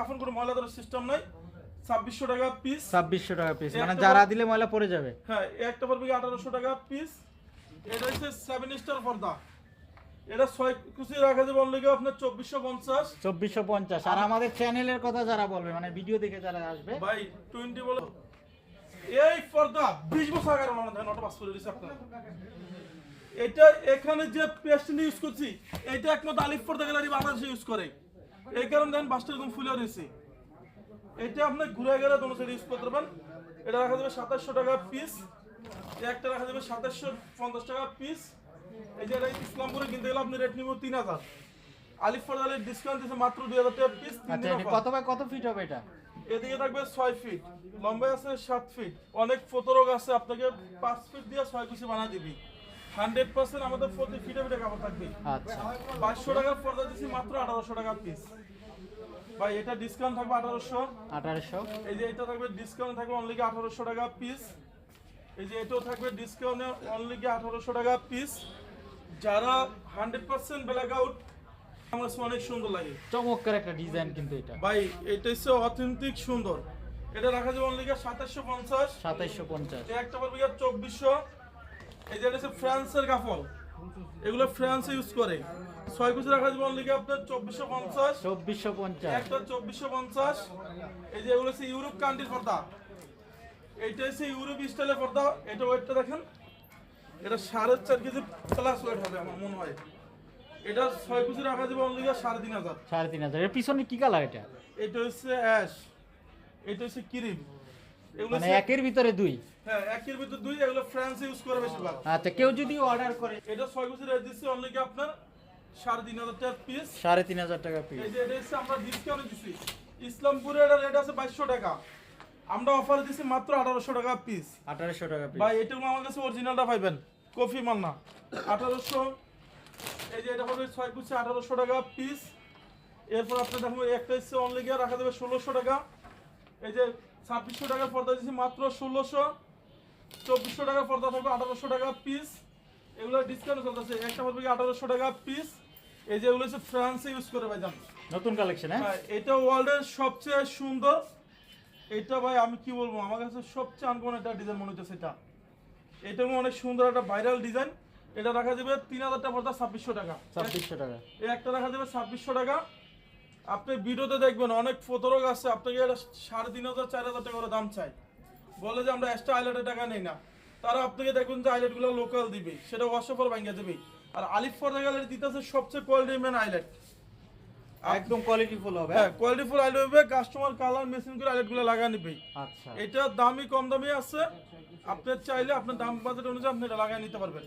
কাফন কোনো ময়লা ধরার সিস্টেম নাই। ছাব্বিশশো টাকা পিস ছাব্বিশশো টাকা পিস মানে যারা দিলে ময়লা পড়ে যাবে। হ্যাঁ একটা পড়বে আঠারোশো টাকা পিস এটা হচ্ছে সেভেন স্টার পর্দা। এটা ছয় কুচি রাখা যাবে অনলি আপনার চব্বিশশো পঞ্চাশ। চব্বিশশো পঞ্চাশ। আর আমাদের চ্যানেলের কথা যারা বলবে মানে ভিডিও দেখে যারা আসবে। ভাই টোয়েন্টি বলে এই পর্দা বিশ বছর আগে অটো পাস করে দিয়েছে আপনার। এটা এখানে যে পেস্ট ইউজ করছি এটা একমাত্র আলিফ পর্দা গ্যালারি বাংলাদেশে ইউজ করে। এই কারণে দেন বাসটা এরকম ফুলে রয়েছে। এটা আপনি ঘুরে গেলে দোনো সাইড ইউজ করতে পারবেন। এটা রাখা যাবে সাতাশশো টাকা পিস একটা রাখা যাবে সাতাশশো পঞ্চাশ টাকা পিস এই যে এটা ইসলামপুরে কিনতে গেলে আপনি রেট নিব তিন হাজার। আলিফ পর্দালের ডিসকাউন্ট দিচ্ছে মাত্র দুই হাজার টাকা পিস আচ্ছা কত বাই কত ফিট হবে এটা? এদিকে থাকবে ছয় ফিট লম্বায় আছে সাত ফিট অনেক ফতরক আছে আপনাকে পাঁচ ফিট দিয়ে ছয় কুচি বানা দিবি। হান্ড্রেড পার্সেন্ট আমাদের প্রতি ফিটে ফিটে কাপড় থাকবে। আচ্ছা। বাইশশো টাকার পর্দা দিচ্ছি মাত্র আঠারোশো টাকা পিস ভাই এটা ডিসকাউন্ট থাকবে আঠারোশো। আঠারোশো। এই যে এটা থাকবে ডিসকাউন্ট থাকবে অনলি আঠারোশো টাকা পিস এই যে এটাও থাকবে ডিসকাউন্টে অনলি আঠারোশো টাকা পিস যারা হান্ড্রেড পার্সেন্ট ব্ল্যাক আউট আমার অনেক সুন্দর লাগে। চমৎকার একটা ডিজাইন কিন্তু এটা। ভাই এটা হচ্ছে অথেন্টিক সুন্দর। এটা রাখা যাবে অনলি সাতাশশো পঞ্চাশ। সাতাইশশো পঞ্চাশ। একটা চব্বিশশো। এই যে এটা হচ্ছে ফ্রান্সের কাপড় এগুলো ফ্রান্সে ইউজ করে। ছয় কুচি রাখা যাবে অনলি আপনার চব্বিশশো পঞ্চাশ। চব্বিশশো পঞ্চাশ। একটা চব্বিশশো পঞ্চাশ। এই যে এগুলো হচ্ছে ইউরোপ কান্ট্রির পর্দা। এইটা হচ্ছে ইউরোপ স্টাইলের পর্দা। এটা ওয়েটটা দেখেন। এটা সাড়ে চার কেজি প্লাস ওয়েট হবে আমার মনে হয়। এটা ছয় কুচি রাখা যাবে অনলি সাড়ে তিন হাজার। সাড়ে তিন হাজার। এর পিছনে কি কালার এটা? এটা হচ্ছে অ্যাশ এটা হচ্ছে ক্রিম মানে একের ভিতরে দুই। হ্যাঁ একের ভিতর দুই এগুলো ফ্রান্স ইউজ করে বেশিরভাগ। আচ্ছা কেউ যদি অর্ডার করে এটা ছয় বছর রেট দিচ্ছি অনলি কি আপনার? পিস টাকা পিস এই যে এটা হচ্ছে আমরা ডিসকাউন্ট ইসলামপুরে এটা রেট আছে টাকা। আমরা অফার দিচ্ছি মাত্র আঠারোশো টাকা পিস আঠারোশো টাকা পিস ভাই এটা আমার কাছে অরিজিনালটা পাইবেন। কফি মাল না আঠারোশো এই যে এটা হবে ছয় কুচি আঠারোশো টাকা পিস এরপর আপনার দেখো একটা হচ্ছে অনলি গিয়ে রাখা যাবে ষোলোশো টাকা। এই যে ছাব্বিশশো টাকার পর্দা দিচ্ছি মাত্র ষোলোশো চব্বিশশো টাকার পর্দা থাকবে আঠারোশো টাকা পিস এগুলো ডিসকাউন্ট চলতেছে। একটা পড়বে আঠারোশো টাকা পিস এই যে এগুলো হচ্ছে ফ্রান্সে ইউজ করে ভাই জান। নতুন কালেকশন হ্যাঁ? এটা ওয়ার্ল্ডের সবচেয়ে সুন্দর। এটা ভাই আমি কি বলব? আমার কাছে সবচেয়ে আনকমন একটা ডিজাইন মনে হচ্ছে সেটা এটা অনেক সুন্দর একটা ভাইরাল ডিজাইন এটা রাখা যাবে তিন হাজার টাকা পড়তা ছাব্বিশশো টাকা। ছাব্বিশশো টাকা। এই একটা রাখা যাবে ছাব্বিশশো টাকা। আপনি ভিডিওতে দেখবেন অনেক ফতরক আছে আপনাকে এটা সাড়ে তিন হাজার চার হাজার টাকা করে দাম চাই। বলে যে আমরা এক্সট্রা আইলেটের টাকা নেই না। তারা আপনাকে দেখবেন যে আইলেটগুলো লোকাল দিবে সেটা ওয়াশাপর ভাঙ্গা দেবে। আর আলিফ ফর্দা গ্যালারি দিতেছে সবচেয়ে কোয়ালিটি মেন আইলেট একদম কোয়ালিটি ফুল হবে। হ্যাঁ কোয়ালিটি ফুল আইলেট হবে কাস্টমার কালার মেশিন করে আইলেটগুলো লাগা নিবে। আচ্ছা। এটা দামি কম দামি আছে। আপনার চাইলে আপনার দাম বাজেট অনুযায়ী আপনি এটা লাগাই নিতে পারবেন।